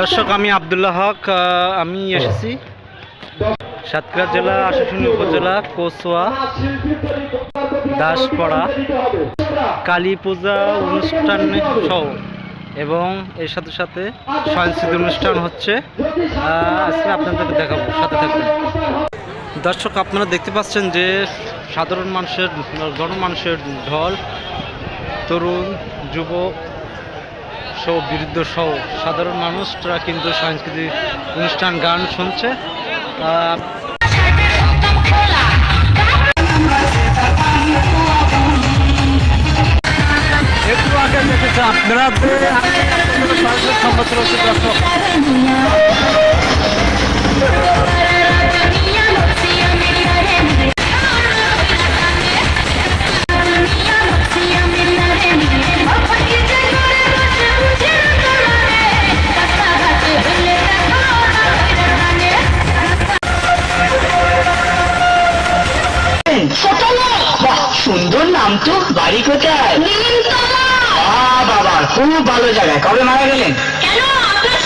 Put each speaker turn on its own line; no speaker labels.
দর্শক, আমি আবদুল্লাহ হক আমি এসেছি সাতক্ষীরা জেলা আশাশুনি উপজেলা, কোসোয়া, দাসপাড়া, কালী পূজা অনুষ্ঠান সহ এবং এর সাথে সাথে সাংস্কৃতিক অনুষ্ঠান হচ্ছে। আজকে আপনাদেরকে দেখাবো, সাথে থাকবেন। দর্শক, আপনারা দেখতে পাচ্ছেন যে সাধারণ মানুষের, গণমানুষের ঢল, তরুণ, যুবক সহ বিরুদ্ধ সহ সাধারণ মানুষরা কিন্তু সাংস্কৃতিক অনুষ্ঠান গান শুনছে। আপনারা রয়েছে দর্শক
নাম তো বাড়ি কোথায়? বাবা খুব ভালো জায়গায়। কবে মারা গেলেন? কেন? আপনার